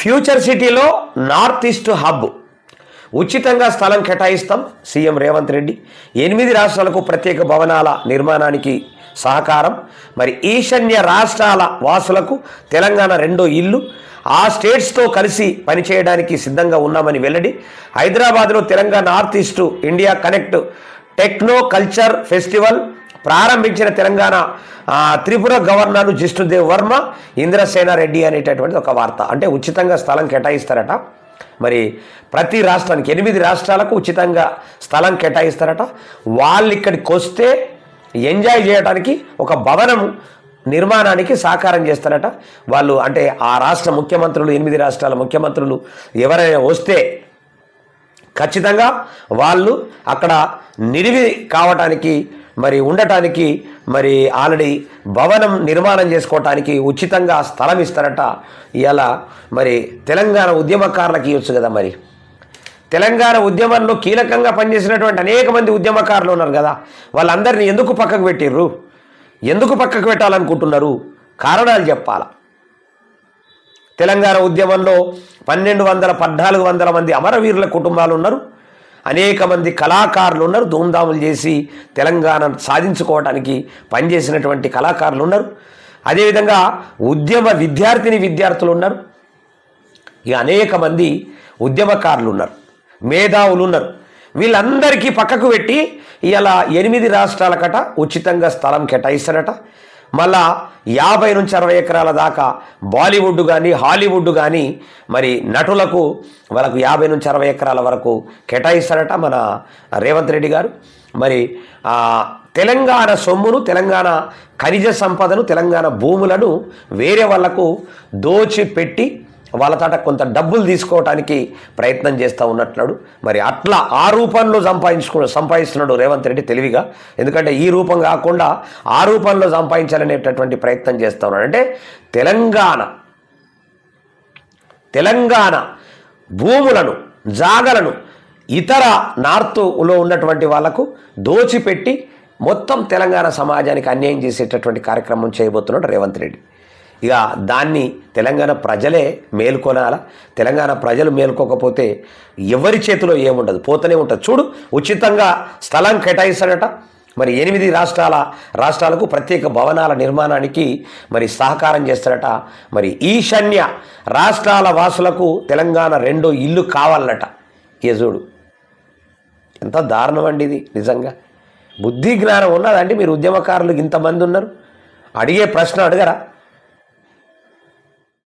Future సిటీలో north east hub. ఉచితంగా స్థలం కేటాయిస్తాం సీఎం రేవంత్ రెడ్డి. ఎనిమిది రాష్ట్రాలకు ప్రత్యేక భవనాల నిర్మాణానికి సహకారం. మరి ఈశాన్య రాష్ట్రాల వాసులకు తెలంగాణ రెండో ఇల్లు. ఆ స్టేట్స్తో కలిసి పనిచేయడానికి సిద్ధంగా ఉన్నామని వెల్లడి. హైదరాబాద్లో Telangana north east India connect techno culture festival ప్రారంభించిన తెలంగాణ త్రిపుర గవర్నర్ జిష్ణుదేవ్ వర్మ ఇంద్రసేన రెడ్డి అనేటటువంటి ఒక వార్త. అంటే ఉచితంగా స్థలం కేటాయిస్తారట. మరి ప్రతి రాష్ట్రానికి ఎనిమిది రాష్ట్రాలకు ఉచితంగా స్థలం కేటాయిస్తారట. వాళ్ళు ఇక్కడికి వస్తే ఎంజాయ్ చేయడానికి ఒక భవనం నిర్మాణానికి సాకారం చేస్తారట. వాళ్ళు అంటే ఆ రాష్ట్ర ముఖ్యమంత్రులు ఎనిమిది రాష్ట్రాల ముఖ్యమంత్రులు ఎవరైనా వస్తే ఖచ్చితంగా వాళ్ళు అక్కడ నిడివి కావటానికి మరి ఉండటానికి మరి ఆల్రెడీ భవనం నిర్మాణం చేసుకోవటానికి ఉచితంగా స్థలం ఇస్తారట ఇలా మరి తెలంగాణ ఉద్యమకారులకు ఇవ్వచ్చు కదా మరి. తెలంగాణ ఉద్యమంలో కీలకంగా పనిచేసినటువంటి అనేక మంది ఉద్యమకారులు ఉన్నారు కదా. వాళ్ళందరినీ ఎందుకు పక్కకు పెట్టిర్రు? ఎందుకు పక్కకు పెట్టాలనుకుంటున్నారు? కారణాలు చెప్పాలా? తెలంగాణ ఉద్యమంలో పన్నెండు వందల పద్నాలుగు వందల మంది అమరవీరుల కుటుంబాలు ఉన్నారు. అనేక మంది కళాకారులు ఉన్నారు ధూమ్ధాములు చేసి తెలంగాణ సాధించుకోవడానికి పనిచేసినటువంటి కళాకారులు ఉన్నారు. అదేవిధంగా ఉద్యమ విద్యార్థిని విద్యార్థులు ఉన్నారు. ఇక అనేక మంది ఉద్యమకారులు ఉన్నారు మేధావులు ఉన్నారు. వీళ్ళందరికీ పక్కకు పెట్టి ఇలా ఎనిమిది రాష్ట్రాలకట ఉచితంగా స్థలం కేటాయిస్తారట. మళ్ళా యాభై నుంచి అరవై ఎకరాల దాకా బాలీవుడ్ కానీ హాలీవుడ్ కానీ మరి నటులకు వాళ్ళకు యాభై నుంచి అరవై ఎకరాల వరకు కేటాయిస్తారట మన రేవంత్ రెడ్డి గారు. మరి తెలంగాణ సొమ్మును తెలంగాణ ఖనిజ సంపదను తెలంగాణ భూములను వేరే వాళ్ళకు దోచిపెట్టి వాళ్ళ తాట కొంత డబ్బులు తీసుకోవటానికి ప్రయత్నం చేస్తూ ఉన్నట్లు మరి అట్లా ఆ రూపంలో సంపాదించుకు సంపాదిస్తున్నాడు రేవంత్ రెడ్డి తెలివిగా. ఎందుకంటే ఈ రూపం కాకుండా ఆ రూపంలో సంపాదించాలనేటటువంటి ప్రయత్నం చేస్తూ ఉన్నాడు. అంటే తెలంగాణ తెలంగాణ భూములను జాగలను ఇతర నార్త్లో ఉన్నటువంటి వాళ్ళకు దోచిపెట్టి మొత్తం తెలంగాణ సమాజానికి అన్యాయం చేసేటటువంటి కార్యక్రమం చేయబోతున్నాడు రేవంత్ రెడ్డి. ఇక దాన్ని తెలంగాణ ప్రజలే మేల్కొనాల? తెలంగాణ ప్రజలు మేల్కోకపోతే ఎవరి చేతిలో ఏముండదు? పోతూనే ఉంటుంది. చూడు ఉచితంగా స్థలం కేటాయిస్తాడట మరి ఎనిమిది రాష్ట్రాల రాష్ట్రాలకు ప్రత్యేక భవనాల నిర్మాణానికి మరి సహకారం చేస్తాడట మరి ఈశాన్య రాష్ట్రాల వాసులకు తెలంగాణ రెండో ఇల్లు కావాలట యజుడు చూడు. ఎంత దారుణం అండి ఇది నిజంగా. బుద్ధి జ్ఞానం ఉన్నదండి మీరు ఉద్యమకారులు ఇంతమంది ఉన్నారు. అడిగే ప్రశ్న అడగరా?